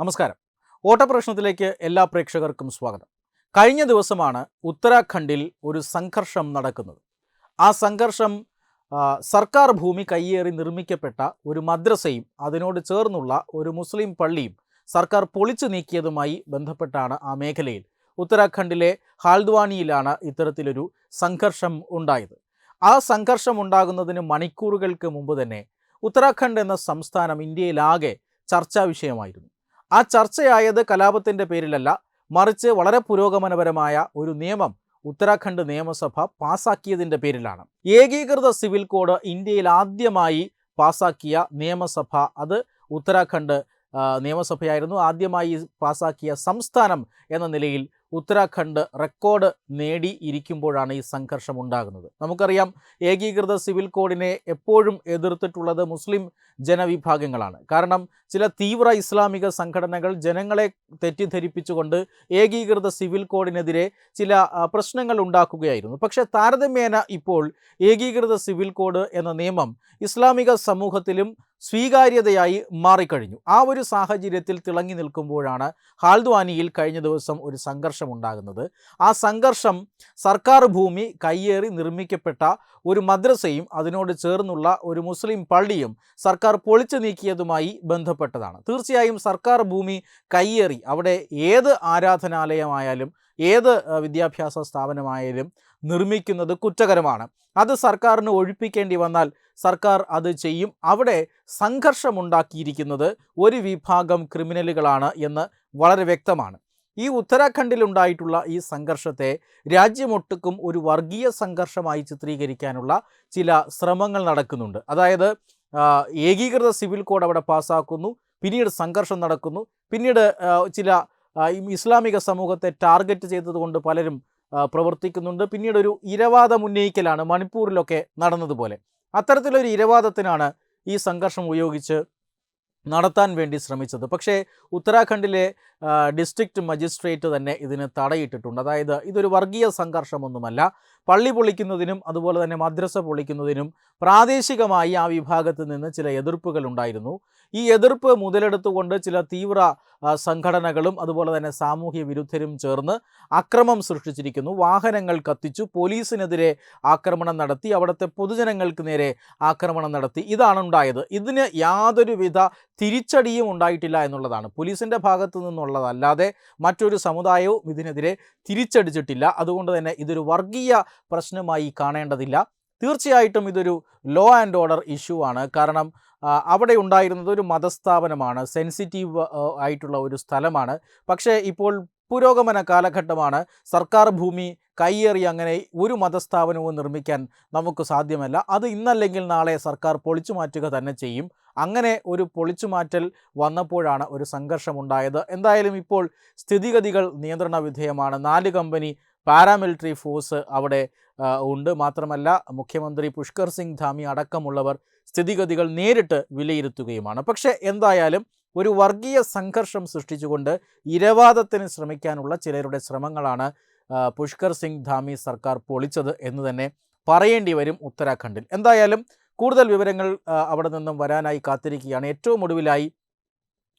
നമസ്കാരം. ഓട്ടപ്രശ്നത്തിലേക്ക് എല്ലാ പ്രേക്ഷകർക്കും സ്വാഗതം. കഴിഞ്ഞ ദിവസമാണ് ഉത്തരാഖണ്ഡിൽ ഒരു സംഘർഷം നടക്കുന്നത്. ആ സംഘർഷം സർക്കാർ ഭൂമി കയ്യേറി നിർമ്മിക്കപ്പെട്ട ഒരു മദ്രസയും അതിനോട് ചേർന്നുള്ള ഒരു മുസ്ലിം പള്ളിയും സർക്കാർ പൊളിച്ചു നീക്കിയതുമായി ബന്ധപ്പെട്ടാണ് ആ മേഖലയിൽ. ഉത്തരാഖണ്ഡിലെ ഹാൽദ്വാനിയിലാണ് ഇത്തരത്തിലൊരു സംഘർഷം ഉണ്ടായത്. ആ സംഘർഷം ഉണ്ടാകുന്നതിന് മണിക്കൂറുകൾക്ക് മുമ്പ് തന്നെ ഉത്തരാഖണ്ഡ് എന്ന സംസ്ഥാനം ഇന്ത്യയിലാകെ ചർച്ചാ വിഷയമായിരുന്നു. ആ ചർച്ചയായത് കലാപത്തിന്റെ പേരിലല്ല മറിച്ച് വളരെ പുരോഗമനപരമായ ഒരു നിയമം ഉത്തരാഖണ്ഡ് നിയമസഭ പാസാക്കിയതിന്റെ പേരിലാണ്. ഏകീകൃത സിവിൽ കോഡ് ഇന്ത്യയിൽ ആദ്യമായി പാസാക്കിയ നിയമസഭ അത് ഉത്തരാഖണ്ഡ് നിയമസഭയായിരുന്നു. ആദ്യമായി പാസാക്കിയ സംസ്ഥാനം എന്ന നിലയിൽ ഉത്തരാഖണ്ഡ് റെക്കോർഡ് നേടി ഇരിക്കുമ്പോഴാണ് ഈ സംഘർഷം ഉണ്ടാകുന്നത്. നമുക്കറിയാം ഏകീകൃത സിവിൽ കോഡിനെ എപ്പോഴും എതിർത്തിട്ടുള്ളത് മുസ്ലിം ജനവിഭാഗങ്ങളാണ്. കാരണം ചില തീവ്ര ഇസ്ലാമിക സംഘടനകൾ ജനങ്ങളെ തെറ്റിദ്ധരിപ്പിച്ചുകൊണ്ട് ഏകീകൃത സിവിൽ കോഡിനെതിരെ ചില പ്രശ്നങ്ങൾ ഉണ്ടാക്കുകയായിരുന്നു. പക്ഷേ താരതമ്യേന ഇപ്പോൾ ഏകീകൃത സിവിൽ കോഡ് എന്ന നിയമം ഇസ്ലാമിക സമൂഹത്തിലും സ്വീകാര്യതയായി മാറിക്കഴിഞ്ഞു. ആ ഒരു സാഹചര്യത്തിൽ തിളങ്ങി നിൽക്കുമ്പോഴാണ് ഹാൽദ്വാനിയിൽ കഴിഞ്ഞ ദിവസം ഒരു സംഘർഷം ഉണ്ടാകുന്നത്. ആ സംഘർഷം സർക്കാർ ഭൂമി കയ്യേറി നിർമ്മിക്കപ്പെട്ട ഒരു മദ്രസയും അതിനോട് ചേർന്നുള്ള ഒരു മുസ്ലിം പള്ളിയും സർക്കാർ പൊളിച്ചു നീക്കിയതുമായി ബന്ധപ്പെട്ടതാണ്. തീർച്ചയായും സർക്കാർ ഭൂമി കയ്യേറി അവിടെ ഏത് ആരാധനാലയമായാലും ഏത് വിദ്യാഭ്യാസ സ്ഥാപനമായാലും നിർമ്മിക്കുന്നത് കുറ്റകരമാണ്. അത് സർക്കാരിന് ഒഴിപ്പിക്കേണ്ടി വന്നാൽ സർക്കാർ അത് ചെയ്യും. അവിടെ സംഘർഷമുണ്ടാക്കിയിരിക്കുന്നത് ഒരു വിഭാഗം ക്രിമിനലുകളാണ് എന്ന് വളരെ വ്യക്തമാണ്. ഈ ഉത്തരാഖണ്ഡിലുണ്ടായിട്ടുള്ള ഈ സംഘർഷത്തെ രാജ്യമൊട്ടുക്കും ഒരു വർഗീയ സംഘർഷമായി ചിത്രീകരിക്കാനുള്ള ചില ശ്രമങ്ങൾ നടക്കുന്നുണ്ട്. അതായത് ഏകീകൃത സിവിൽ കോഡ് അവിടെ പാസ്സാക്കുന്നു പിന്നീട് സംഘർഷം നടക്കുന്നു പിന്നീട് ചില ഇസ്ലാമിക സമൂഹത്തെ ടാർഗറ്റ് ചെയ്തതുകൊണ്ട് പലരും പ്രവർത്തിക്കുന്നുണ്ട്. പിന്നീട് ഒരു ഇരവാദം ഉന്നയിക്കലാണ് മണിപ്പൂരിലൊക്കെ നടന്നതുപോലെ. അത്തരത്തിലൊരു ഇരവാദത്തിനാണ് ഈ സംഘർഷം ഉപയോഗിച്ച് നടത്താൻ വേണ്ടി ശ്രമിച്ചത്. പക്ഷേ ഉത്തരാഖണ്ഡിലെ ഡിസ്ട്രിക്ട് മജിസ്ട്രേറ്റ് തന്നെ ഇതിന് തടയിട്ടിട്ടുണ്ട്. അതായത് ഇതൊരു വർഗീയ സംഘർഷമൊന്നുമല്ല. പള്ളി പൊളിക്കുന്നതിനും അതുപോലെ തന്നെ മദ്രസ പൊളിക്കുന്നതിനും പ്രാദേശികമായി ആ വിഭാഗത്തിൽ നിന്ന് ചില എതിർപ്പുകൾ ഉണ്ടായിരുന്നു. ഈ എതിർപ്പ് മുതലെടുത്തുകൊണ്ട് ചില തീവ്ര സംഘടനകളും അതുപോലെ തന്നെ സാമൂഹ്യ വിരുദ്ധരും ചേർന്ന് അക്രമം സൃഷ്ടിച്ചിരിക്കുന്നു. വാഹനങ്ങൾ കത്തിച്ചു പോലീസിനെതിരെ ആക്രമണം നടത്തി അവിടുത്തെ പൊതുജനങ്ങൾക്ക് നേരെ ആക്രമണം നടത്തി. ഇതാണ് ഉണ്ടായത്. ഇതിന് യാതൊരുവിധ തിരിച്ചടിയും ഉണ്ടായിട്ടില്ല എന്നുള്ളതാണ്. പോലീസിന്റെ ഭാഗത്തു നിന്നുള്ളതല്ലാതെ മറ്റൊരു സമുദായവും ഇതിനെതിരെ തിരിച്ചടിച്ചിട്ടില്ല. അതുകൊണ്ട് തന്നെ ഇതൊരു വർഗീയ പ്രശ്നമായി കാണേണ്ടതില്ല. തീർച്ചയായിട്ടും ഇതൊരു ലോ ആൻഡ് ഓർഡർ ഇഷ്യൂ ആണ്. കാരണം അവിടെ ഉണ്ടായിരുന്നത് ഒരു മതസ്ഥാപനമാണ്. സെൻസിറ്റീവ് ആയിട്ടുള്ള ഒരു സ്ഥലമാണ്. പക്ഷേ ഇപ്പോൾ പുരോഗമന കാലഘട്ടമാണ്. സർക്കാർ ഭൂമി കയ്യേറി അങ്ങനെ ഒരു മതസ്ഥാപനവും നിർമ്മിക്കാൻ നമുക്ക് സാധ്യമല്ല. അത് ഇന്നല്ലെങ്കിൽ നാളെ സർക്കാർ പൊളിച്ചു മാറ്റുക തന്നെ ചെയ്യും. അങ്ങനെ ഒരു പൊളിച്ചുമാറ്റൽ വന്നപ്പോഴാണ് ഒരു സംഘർഷമുണ്ടായത്. എന്തായാലും ഇപ്പോൾ സ്ഥിതിഗതികൾ നിയന്ത്രണ വിധേയമാണ്. നാല് കമ്പനി പാരാമിലിറ്ററി ഫോഴ്സ് അവിടെ ഉണ്ട്. മാത്രമല്ല മുഖ്യമന്ത്രി പുഷ്കർ സിംഗ് ധാമി അടക്കമുള്ളവർ സ്ഥിതിഗതികൾ നേരിട്ട് വിലയിരുത്തുകയുമാണ്. പക്ഷേ എന്തായാലും ഒരു വർഗീയ സംഘർഷം സൃഷ്ടിച്ചുകൊണ്ട് ഇരവാദത്തിന് ശ്രമിക്കാനുള്ള ചിലരുടെ ശ്രമങ്ങളാണ് പുഷ്കർ സിംഗ് ധാമി സർക്കാർ പൊളിച്ചത് എന്ന് തന്നെ പറയേണ്ടി വരും ഉത്തരാഖണ്ഡിൽ. എന്തായാലും കൂടുതൽ വിവരങ്ങൾ അവിടെ നിന്നും വരാനായി കാത്തിരിക്കുകയാണ്. ഏറ്റവും ഒടുവിലായി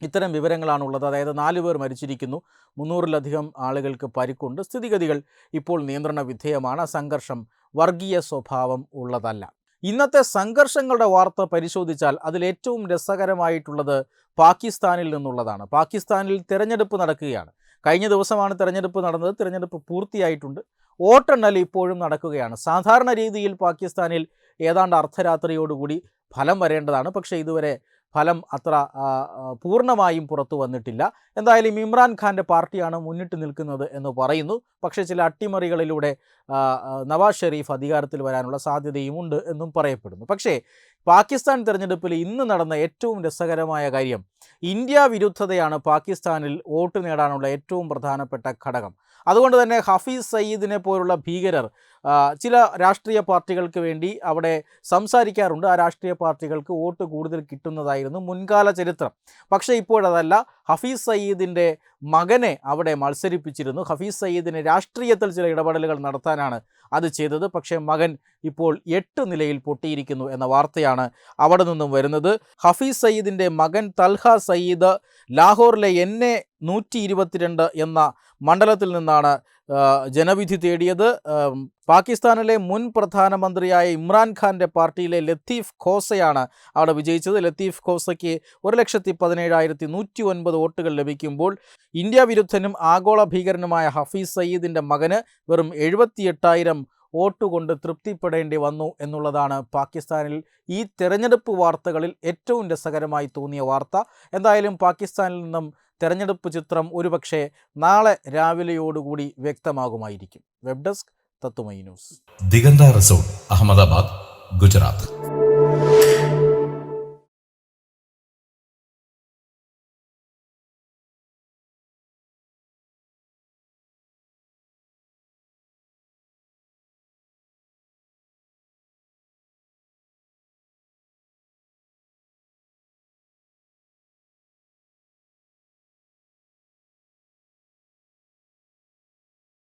ഇത്തരം വിവരങ്ങളാണുള്ളത്. അതായത് നാല് പേർ മരിച്ചിരിക്കുന്നു. മുന്നൂറിലധികം ആളുകൾക്ക് പരിക്കുണ്ട്. സ്ഥിതിഗതികൾ ഇപ്പോൾ നിയന്ത്രണ വിധേയമാണ്. സംഘർഷം വർഗീയ സ്വഭാവം ഉള്ളതല്ല. ഇന്നത്തെ സംഘർഷങ്ങളുടെ വാർത്ത പരിശോധിച്ചാൽ അതിലേറ്റവും രസകരമായിട്ടുള്ളത് പാകിസ്ഥാനിൽ നിന്നുള്ളതാണ്. പാകിസ്ഥാനിൽ തിരഞ്ഞെടുപ്പ് നടക്കുകയാണ്. കഴിഞ്ഞ ദിവസമാണ് തിരഞ്ഞെടുപ്പ് നടന്നത്. തിരഞ്ഞെടുപ്പ് പൂർത്തിയായിട്ടുണ്ട്. വോട്ടെണ്ണൽ ഇപ്പോഴും നടക്കുകയാണ്. സാധാരണ രീതിയിൽ പാകിസ്ഥാനിൽ ഏതാണ്ട് അർദ്ധരാത്രിയോടുകൂടി ഫലം വരേണ്ടതാണ്. പക്ഷേ ഇതുവരെ ഫലം അത്ര പൂർണമായും പുറത്തു വന്നിട്ടില്ല. എന്തായാലും ഇമ്രാൻ ഖാന്റെ പാർട്ടിയാണ് മുന്നിട്ട് നിൽക്കുന്നത് എന്ന് പറയുന്നു. പക്ഷേ ചില അട്ടിമറികളിലൂടെ നവാസ് ഷെരീഫ് അധികാരത്തിൽ വരാനുള്ള സാധ്യതയുമുണ്ട് എന്നും പറയപ്പെടുന്നു. പക്ഷേ പാകിസ്ഥാൻ തിരഞ്ഞെടുപ്പിൽ ഇന്ന് നടന്ന ഏറ്റവും രസകരമായ കാര്യം ഇന്ത്യ വിരുദ്ധതയാണ് പാകിസ്ഥാനിൽ വോട്ട് നേടാനുള്ള ഏറ്റവും പ്രധാനപ്പെട്ട ഘടകം. അതുകൊണ്ട് തന്നെ ഹഫീസ് സയ്യിദിനെ പോലുള്ള ഭീകരർ ചില രാഷ്ട്രീയ പാർട്ടികൾക്ക് വേണ്ടി അവിടെ സംസാരിക്കാറുണ്ട്. ആ രാഷ്ട്രീയ പാർട്ടികൾക്ക് വോട്ട് കൂടുതൽ കിട്ടുന്നതായിരുന്നു മുൻകാല ചരിത്രം. പക്ഷേ ഇപ്പോഴതല്ല ഹഫീസ് സയ്യിദിന്റെ മകനെ അവിടെ മത്സരിപ്പിച്ചിരുന്നു. ഹഫീസ് സയ്യിദിന് രാഷ്ട്രീയത്തിൽ ചില ഇടപെടലുകൾ നടത്താനാണ് അത് ചെയ്തത്. പക്ഷേ മകൻ ഇപ്പോൾ എട്ട് നിലയിൽ പൊട്ടിയിരിക്കുന്നു എന്ന വാർത്തയാണ് അവിടെ നിന്നും വരുന്നത്. ഹഫീസ് സയ്യിദിന്റെ മകൻ തൽഹ സയ്യിദ് ലാഹോറിലെ എൻ എ നൂറ്റി ഇരുപത്തിരണ്ട് എന്ന മണ്ഡലത്തിൽ നിന്നാണ് ജനവിധി തേടിയത് പാകിസ്ഥാനിലെ മുൻ പ്രധാനമന്ത്രിയായ ഇമ്രാൻഖാന്റെ പാർട്ടിയിലെ ലത്തീഫ് ഖോസയാണ് അവിടെ വിജയിച്ചത്. ലത്തീഫ് ഖോസയ്ക്ക് ഒരു ലക്ഷത്തി പതിനേഴായിരത്തി നൂറ്റി ഒൻപത് വോട്ടുകൾ ലഭിക്കുമ്പോൾ ഇന്ത്യ വിരുദ്ധനും ആഗോള ഭീകരനുമായ ഹഫീസ് സയ്യിദിന്റെ മകന് വെറും എഴുപത്തിയെട്ടായിരം വോട്ട് കൊണ്ട് തൃപ്തിപ്പെടേണ്ടി വന്നു എന്നുള്ളതാണ് പാകിസ്ഥാനിൽ ഈ തെരഞ്ഞെടുപ്പ് വാർത്തകളിൽ ഏറ്റവും രസകരമായി തോന്നിയ വാർത്ത. എന്തായാലും പാകിസ്ഥാനിൽ നിന്നും തെരഞ്ഞെടുപ്പ് ചിത്രം ഒരുപക്ഷെ നാളെ രാവിലെയോടുകൂടി വ്യക്തമാകുമായിരിക്കും. വെബ് ഡെസ്ക് തത്തുമൈ ന്യൂസ്. ദിഗന്ത റിസോർട്ട് അഹമ്മദാബാദ് ഗുജറാത്ത്.